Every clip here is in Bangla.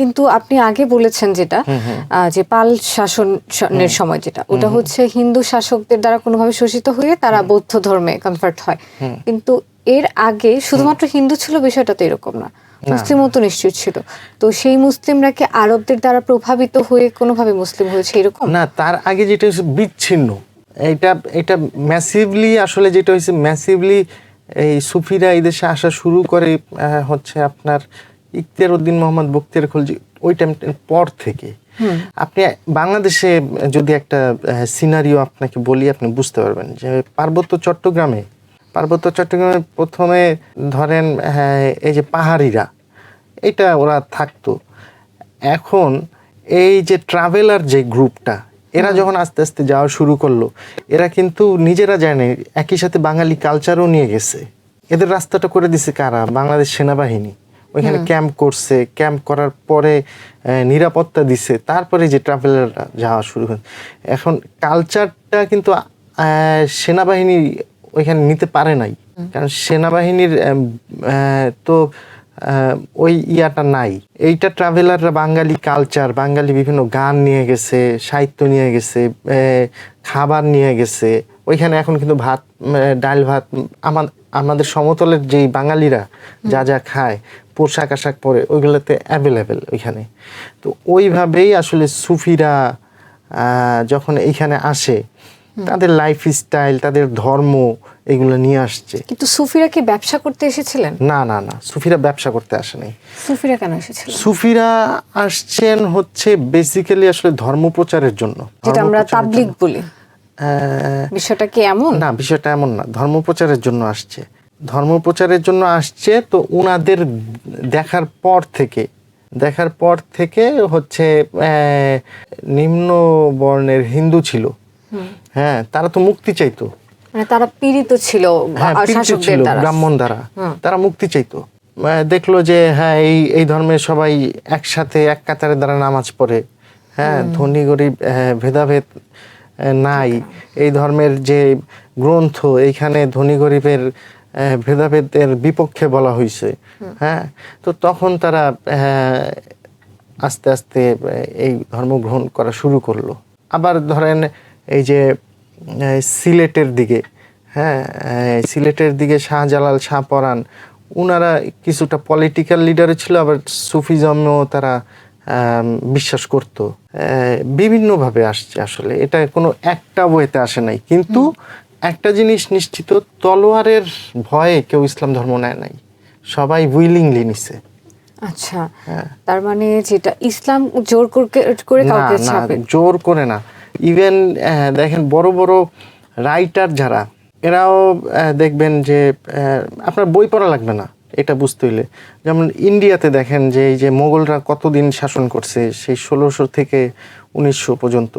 কিন্তু আপনি আগে বলেছেন যেটা যে পাল শাসনের সময় যেটা ওটা হচ্ছে হিন্দু শাসকদের দ্বারা কোনোভাবে শোষিত হয়ে তারা বৌদ্ধ ধর্মে কনভার্ট হয়। কিন্তু এর আগে শুধুমাত্র হিন্দু ছিল বিষয়টা তো এরকম না। মুসলিমও তো নিশ্চয় ছিল। তো সেই মুসলিমরা কি আরবদের দ্বারা প্রভাবিত হয়ে কোনোভাবে মুসলিম হয়েছে এরকম? না তার আগে যেটা হচ্ছে বিচ্ছিন্ন। এটা এটা ম্যাসিভলি আসলে যেটা হয়েছে ম্যাসিভলি এই সুফিরা এই দেশে আসা শুরু করে আহ, হচ্ছে আপনার ইখতিয়ার উদ্দিন মোহাম্মদ বক্তিয়ার খলজি ওই টাইম পর থেকে। আপনি বাংলাদেশে যদি একটা সিনারিও আপনাকে বলি আপনি বুঝতে পারবেন যে পার্বত্য চট্টগ্রামে পার্বত্য চট্টগ্রামে প্রথমে ধরেন হ্যাঁ, এই যে পাহাড়িরা এটা ওরা থাকতো। এখন এই যে ট্রাভেলার যে গ্রুপটা এরা যখন আস্তে আস্তে যাওয়া শুরু করল এরা কিন্তু নিজেরা জানে একই সাথে বাঙালি কালচারও নিয়ে গেছে। এদের রাস্তাটা করে দিছে কারা? বাংলাদেশ সেনাবাহিনী। ওইখানে ক্যাম্প করছে ক্যাম্প করার পরে নিরাপত্তা দিছে। তারপরে যে ট্রাভেলাররা যাওয়া শুরু হয় এখন কালচারটা কিন্তু সেনাবাহিনী ওইখানে নিতে পারে নাই। কারণ সেনাবাহিনীর তো ওই ইয়াটা নাই। এইটা ট্রাভেলাররা বাঙালি কালচার বাঙালি বিভিন্ন গান নিয়ে গেছে সাহিত্য নিয়ে গেছে খাবার নিয়ে গেছে। ওইখানে এখন কিন্তু ভাত ডাল ভাত উম, আমা- আমাদের সমতলের যেই বাঙালিরা যা যা খায় পোশাক আশাক পরে ওইগুলোতে অ্যাভেলেবেল ওইখানে। তো ওইভাবেই আসলে সুফিরা যখন এইখানে আসে তাদের লাইফ স্টাইল তাদের ধর্ম এগুলো নিয়ে আসছে। কিন্তু সুফিরা কি ব্যবসা করতে এসেছিলেন? না না না সুফিরা ব্যবসা করতে আসেনি। সুফিরা কেন এসেছিলেন? সুফিরা আসছেন হচ্ছে বেসিক্যালি আসলে ধর্ম প্রচারের জন্য। যেটা আমরা তাবলিগ বলি। বিষয়টা কি এমন? না বিষয়টা এমন না। ধর্ম প্রচারের জন্য আসছে। ধর্ম প্রচারের জন্য আসছে তো উনাদের দেখার পর থেকে দেখার পর থেকে হচ্ছে নিম্ন বর্ণের হিন্দু ছিল। হ্যাঁ তারা তো মুক্তি চাইতো। মানে তারা পীড়িত ছিল হ্যাঁ ছিল ব্রাহ্মণ দ্বারা। তারা মুক্তি চাইতো। দেখল যে হ্যাঁ এই এই ধর্মের সবাই একসাথে এক কাতারে দ্বারা নামাজ পড়ে। হ্যাঁ ধনী গরিব ভেদাভেদ নাই। এই ধর্মের যে গ্রন্থ এইখানে ধনী গরিবের ভেদাভেদের বিপক্ষে বলা হয়েছে হ্যাঁ? তো তখন তারা আস্তে আস্তে এই ধর্ম গ্রহণ করা শুরু করল। আবার ধরেন এই যে সিলেটের দিকে হ্যাঁ? সিলেটের দিকে শাহজালাল শাহ পরাণ উনারা কিছুটা পলিটিক্যাল লিডারও ছিল আবার সুফিজমও তারা বিশ্বাস করত। বিভিন্নভাবে আসছে আসলে। এটা কোনো একটা বইতে আসে নাই। কিন্তু একটা জিনিস নিশ্চিত তলোয়ারের ভয়ে কেউ ইসলাম ধর্ম নেয় নাই। সবাই উইলিংলি নিছে। আচ্ছা। তার মানে যেটা ইসলাম জোর করে কাউকে ছাপে? জোর করে না। ইভেন দেখেন বড় বড় রাইটার যারা এরাও দেখবেন যে আপনার বই পড়া লাগবে না। এটা বুঝতে হইলে। যেমন ইন্ডিয়াতে দেখেন যে এই যে মোগলরা কতদিন শাসন করছে সেই ষোলোশো থেকে উনিশশো পর্যন্ত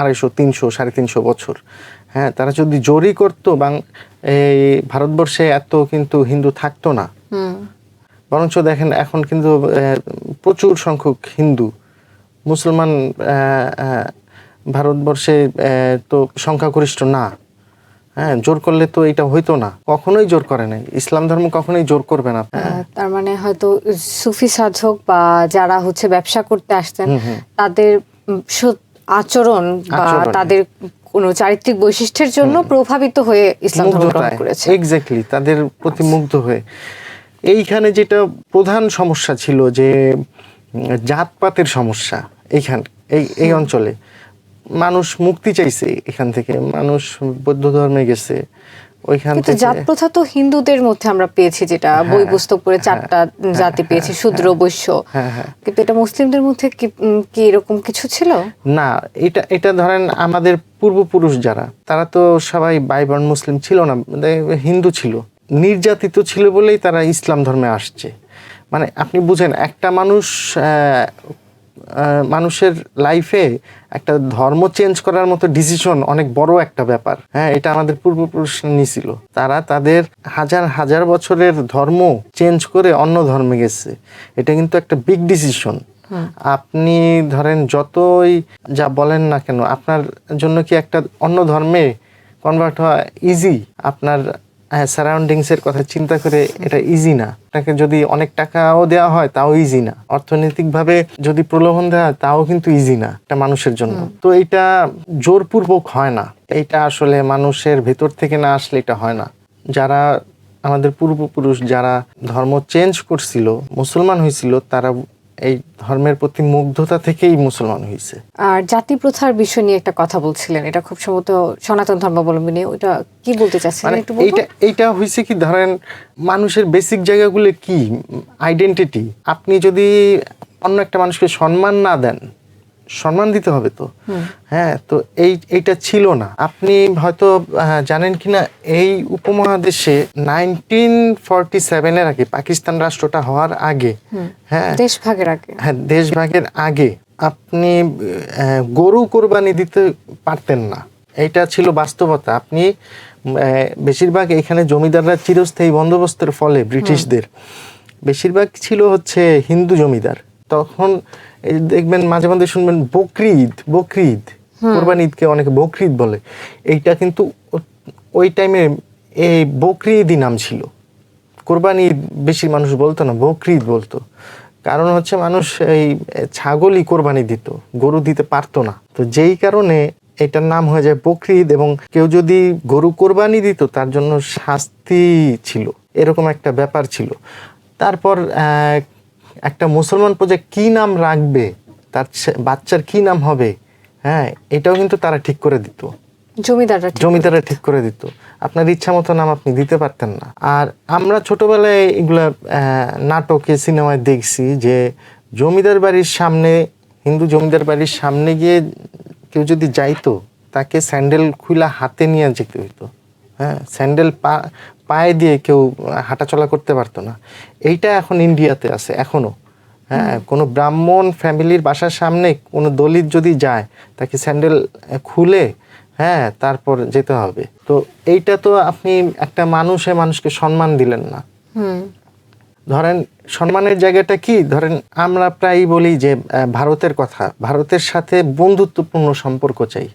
আড়াইশো তিনশো সাড়ে তিনশো বছর। হ্যাঁ তারা যদি জোরই করতো বাং এই ভারতবর্ষে এত কিন্তু হিন্দু থাকতো না। বরঞ্চ দেখেন এখন কিন্তু প্রচুর সংখ্যক হিন্দু। মুসলমান ভারতবর্ষে তো সংখ্যাগরিষ্ঠ না। হ্যাঁ জোর করলে তো এটা হইতো না। কখনোই জোর করে নাই। ইসলাম ধর্ম কখনোই জোর করবে না। তার মানে হয়তো সুফি সাধক বা যারা হচ্ছে ব্যবসা করতে আসতেন তাদের আচরণ বা তাদের কোনো চারিত্রিক বৈশিষ্ট্যের জন্য প্রভাবিত হয়ে ইসলাম ধর্ম গ্রহণ করেছে। এক্স্যাক্টলি তাদের প্রতি মুগ্ধ হয়ে। এইখানে যেটা প্রধান সমস্যা ছিল যে জাতপাতের সমস্যা এইখান এই এই অঞ্চলে। মানুষ মুক্তি চাইছে এখান থেকে মানুষ বৌদ্ধ ধর্মে গেছে ওইখান থেকে জাত প্রথা তো হিন্দুদের মধ্যে আমরা পেয়েছি যেটা বই পুস্তক পড়ে চারটা জাতি পেয়েছি শূদ্র বৈশ্য। হ্যাঁ, হ্যাঁ। কিন্তু এটা মুসলিমদের মধ্যে কি এরকম কিছু ছিল? না এটা এটা ধরেন আমাদের পূর্বপুরুষ যারা তারা তো সবাই বাইবর্ন মুসলিম ছিল না দে- হিন্দু ছিল। নির্যাতিত ছিল বলেই তারা ইসলাম ধর্মে আসছে। মানে আপনি বুঝেন একটা মানুষ মানুষের লাইফে একটা ধর্ম চেঞ্জ করার মতো ডিসিশন অনেক বড় একটা ব্যাপার। হ্যাঁ এটা আমাদের পূর্বপুরুষ নিছিল। তারা তাদের হাজার হাজার বছরের ধর্ম চেঞ্জ করে অন্য ধর্মে গেছে। এটা কিন্তু একটা বিগ ডিসিশন আপনি ধরেন যতই যা বলেন না কেন আপনার জন্য কি একটা অন্য ধর্মে কনভার্ট হওয়া ইজি আপনার সারাউন্ডিংস এর কথা চিন্তা করে এটা ইজি না। আপনাকে যদি অনেক টাকাও দেওয়া হয় তাও ইজি না। অর্থনৈতিকভাবে যদি প্রলোভন দেওয়া হয় তাও কিন্তু ইজি না একটা মানুষের জন্য। তো এটা জোরপূর্বক হয় না। এটা আসলে মানুষের ভেতর থেকে না আসলে এটা হয় না। যারা আমাদের পূর্বপুরুষ যারা ধর্ম চেঞ্জ করছিল মুসলমান হয়েছিল তারা এই ধর্মের প্রতি মুগ্ধতা থেকেই মুসলমান হয়েছে আর জাতি প্রথার বিষয় নিয়ে একটা কথা বলছিলেন এটা খুব সম্ভবত সনাতন ধর্মাবলম্বী নিয়ে। ওইটা কি বলতে চাচ্ছিলেন মানে একটু এইটা এইটা হয়েছে কি ধরেন মানুষের বেসিক জায়গাগুলো কি? আইডেন্টিটি আপনি যদি অন্য একটা মানুষকে সম্মান না দেন সম্মান দিতে হবে তো। হ্যাঁ তো এই এইটা ছিল না। আপনি হয়তো আহ, জানেন কিনা এই উপমহাদেশে নাইনটিন ফর্টি সেভেনের আগে পাকিস্তান রাষ্ট্রটা হওয়ার আগে হ্যাঁ দেশ ভাগের আগে। হ্যাঁ দেশভাগের আগে আপনি গরু কোরবানি দিতে পারতেন না। এইটা ছিল বাস্তবতা। আপনি বেশিরভাগ এখানে জমিদাররা চিরস্থায়ী বন্দোবস্তের ফলে ব্রিটিশদের। বেশিরভাগ ছিল হচ্ছে হিন্দু জমিদার। তখন এই দেখবেন মাঝে মাঝে শুনবেন বকরিদ বকরিদ কোরবানি ঈদকে অনেকে বকরিদ বলে। এইটা কিন্তু ওই টাইমে এই বকরিদই নাম ছিল। কোরবানি ঈদ বেশি মানুষ বলতো না বকরিদ বলতো। কারণ হচ্ছে মানুষ এই ছাগলই কোরবানি দিত গরু দিতে পারতো না। তো যেই কারণে এটার নাম হয়ে যায় বকরিদ এবং কেউ যদি গরু কোরবানি দিত তার জন্য শাস্তি ছিল। এরকম একটা ব্যাপার ছিল। তারপর আহ, একটা মুসলমান প্রজা কি নাম রাখবে? তার বাচ্চার কি নাম হবে? হ্যাঁ এটাও কিন্তু তারা ঠিক করে দিত। জমিদাররা জমিদাররা ঠিক করে দিত। আপনার ইচ্ছা মতো নাম আপনি দিতে পারতেন না। আর আমরা ছোটবেলায় এগুলা নাটকে সিনেমায় দেখছি যে জমিদার বাড়ির সামনে হিন্দু জমিদার বাড়ির সামনে গিয়ে কেউ যদি যাইতো তাকে স্যান্ডেল খুলা হাতে নিয়ে যেতে হইতো। হ্যাঁ স্যান্ডেল পা পায়ে দিয়ে কেউ হাঁটাচলা করতে পারতো না। এইটা এখন ইন্ডিয়াতে আছে এখনও। হ্যাঁ কোনো ব্রাহ্মণ ফ্যামিলির বাসার সামনে কোনো দলিত যদি যায় তাকে স্যান্ডেল খুলে হ্যাঁ তারপর যেতে হবে। তো এইটা তো আপনি একটা মানুষে মানুষকে সম্মান দিলেন না। হুম। ধরেন সম্মানের জায়গাটা কি? ধরেন আমরা প্রায়ই বলি যে ভারতের কথা। ভারতের সাথে বন্ধুত্বপূর্ণ সম্পর্ক চাই।